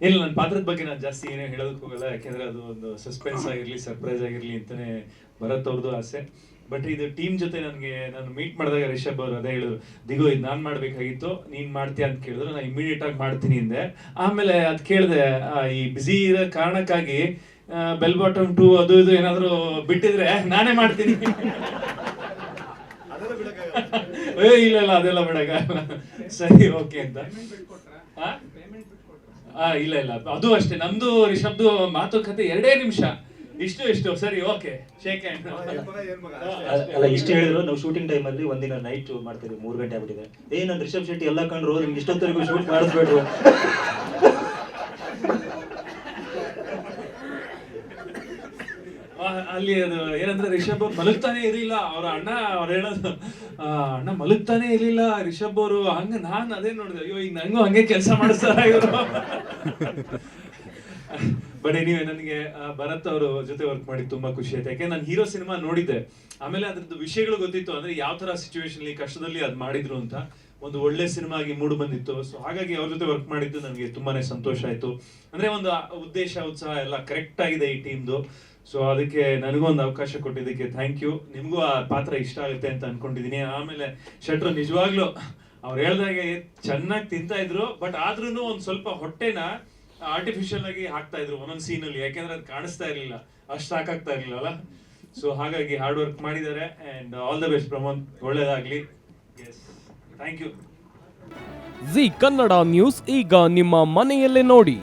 ಇಲ್ಲ ನನ್ನ ಪಾತ್ರದ ಬಗ್ಗೆ ನಾನು ಜಾಸ್ತಿ ಏನೇ ಹೇಳೋದಕ್ಕೆ ಹೋಗಲ್ಲ ಯಾಕೆಂದ್ರೆ ಅದು ಒಂದು ಸಸ್ಪೆನ್ಸ್ ಆಗಿರ್ಲಿ ಸರ್ಪ್ರೈಸ್ ಆಗಿರ್ಲಿ ಅಂತಾನೆ ಭರತ್ ಅವ್ರದ್ದು ಆಸೆ. ಬಟ್ ಇದು ಟೀಮ್ ಜೊತೆ ನನಗೆ ನಾನು ಮೀಟ್ ಮಾಡಿದಾಗ ರಿಷಬ್ ಅವರು ಅದೇ ಹೇಳಿದ್ರು ದಿಗೋ ಇದು ನಾನು ಮಾಡಬೇಕಾಗಿತ್ತು ನೀನು ಮಾಡ್ತೀಯ? ಅಂತ ಕೇಳಿದ್ರು. ನಾನು ಇಮಿಡಿಯೇಟ್ ಆಗಿ ಮಾಡ್ತೀನಿ ಹಿಂದೆ ಆಮೇಲೆ ಅದ್ ಕೇಳಿದೆ ಈ ಬಿಸಿ ಇರೋ ಕಾರಣಕ್ಕಾಗಿ ಬೆಲ್ ಬಾಟಮ್ ಟು ಅದು ಇದು ಏನಾದರೂ ಬಿಟ್ಟಿದ್ರೆ ನಾನೇ ಮಾಡ್ತೀನಿ. ಏ ಇಲ್ಲ ಇಲ್ಲ ಅದೆಲ್ಲ ಬಿಡಕ್ಕಾಗಲ್ಲ. ಸರಿ ಓಕೆ ಅಂತ. ಇಲ್ಲ ಇಲ್ಲ. ಅದು ಅಷ್ಟೇ. ನಮ್ದು ರಿಷಬ್ದು ಮಾತುಕತೆ ಎರಡೇ ನಿಮಿಷ. ಇಷ್ಟು ಇಷ್ಟು. ಸರಿ ಓಕೆ. ಶೇಕ್ ಹ್ಯಾಂಡ್ ಅಲ್ಲ ಇಷ್ಟು ಹೇಳಿದ್ರು ನಾವು ಶೂಟಿಂಗ್ ಅಲ್ಲಿ ಒಂದಿನ ನೈಟ್ ಮಾಡ್ತೀವಿ ಮೂರು ಗಂಟೆ ಆಗ್ಬಿಟ್ಟಿದೆ. ಏ ನಾನು ರಿಷಬ್ ಶೆಟ್ಟಿ ಎಲ್ಲ ಕಂಡ್ರು ನಿಮ್ಗೆ ಇಷ್ಟೊತ್ತವರೆಗೂ ಶೂಟ್ ಮಾಡಿಸ್ಬೇಡ್ರು. ಆ, ಅಲ್ಲಿ ಅದು ಏನಂದ್ರೆ ರಿಷಬ್ ಅವ್ರು ಮಲಗ್ತಾನೆ ಇರಲಿಲ್ಲ. ಅವ್ರ ಅಣ್ಣ ಅವ್ರು ಹೇಳೋದು ಆ, ಅಣ್ಣ ಮಲಗ್ತಾನೆ ಇರಲಿಲ್ಲ. ರಿಷಬ್ ಅವರು ಹಂಗ ನಾನ್ ಅದೇ ನೋಡಿದೆ. ಅಯ್ಯೋ ಈಗ ನಂಗೂ ಹಂಗೆ ಕೆಲಸ ಮಾಡಿಸ್ತಾರ ಇವರು? ಬಟ್ ಎನಿವೆ ನನಗೆ ಭರತ್ ಅವರು ಜೊತೆ ವರ್ಕ್ ಮಾಡಿ ತುಂಬಾ ಖುಷಿ ಆಯ್ತು. ಯಾಕೆ, ನಾನು ಹೀರೋ ಸಿನಿಮಾ ನೋಡಿದ್ದೆ. ಆಮೇಲೆ ಅದ್ರದ್ದು ವಿಷಯಗಳು ಗೊತ್ತಿತ್ತು ಅಂದ್ರೆ ಯಾವ ತರ ಸಿಚುವೇಶನ್ ಕಷ್ಟದಲ್ಲಿ ಅದ್ ಮಾಡಿದ್ರು ಅಂತ ಒಂದು ಒಳ್ಳೆ ಸಿನಿಮಾ ಆಗಿ ಮೂಡ್ ಬಂದಿತ್ತು. ಸೊ ಹಾಗಾಗಿ ಅವ್ರ ಜೊತೆ ವರ್ಕ್ ಮಾಡಿದ್ದು ನನಗೆ ತುಂಬಾನೇ ಸಂತೋಷ ಆಯ್ತು. ಅಂದ್ರೆ ಒಂದು ಉದ್ದೇಶ, ಉತ್ಸಾಹ ಎಲ್ಲ ಕರೆಕ್ಟ್ ಆಗಿದೆ ಈ ಟೀಮ್ದು ಸೊ ಅದಕ್ಕೆ ನನಗೂ ಒಂದು ಅವಕಾಶ ಕೊಟ್ಟಿದ್ದಕ್ಕೆ ಥ್ಯಾಂಕ್ ಯು ನಿಮಗೂ ಆ ಪಾತ್ರ ಇಷ್ಟ ಆಗುತ್ತೆ ಅಂತ ಅನ್ಕೊಂಡಿದೀನಿ. ಆಮೇಲೆ ಶೆಟ್ರು ನಿಜವಾಗ್ಲೂ ಅವ್ರು ಹೇಳ್ದಾಗೆ ಚೆನ್ನಾಗಿ ತಿಂತಾ ಇದ್ರು ಬಟ್ ಆದ್ರೂ ಒಂದ್ ಸ್ವಲ್ಪ ಹೊಟ್ಟೆನ ಆರ್ಟಿಫಿಷಿಯಲ್ ಆಗಿ ಹಾಕ್ತಾ ಇದ್ರು ಒಂದೊಂದ್ ಸೀನ್ ಅಲ್ಲಿ ಯಾಕೆಂದ್ರೆ ಅದು ಕಾಣಿಸ್ತಾ ಇರ್ಲಿಲ್ಲ. ಅಷ್ಟು ಸಾಕಾಗ್ತಾ ಇರ್ಲಿಲ್ಲ ಅಲ್ಲ ಸೊ ಹಾಗಾಗಿ ಹಾರ್ಡ್ ವರ್ಕ್ ಮಾಡಿದ್ದಾರೆ and all the best Pramod ಒಳ್ಳೇದಾಗ್ಲಿ. Yes thank you Zee Kannada news ಈಗ ನಿಮ್ಮ ಮನೆಯಲ್ಲೇ ನೋಡಿ.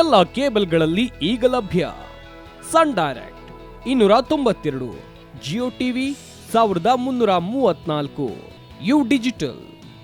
ಎಲ್ಲ ಕೇಬಲ್ಗಳಲ್ಲಿ ಈಗ ಲಭ್ಯ. ಸನ್ ಡೈರೆಕ್ಟ್ ಇನ್ನೂರ ತೊಂಬತ್ತೆರಡು ಜಿಯೋ ಟಿವಿ ಸಾವಿರದ ಮುನ್ನೂರ ಮೂವತ್ನಾಲ್ಕು ಯು ಡಿಜಿಟಲ್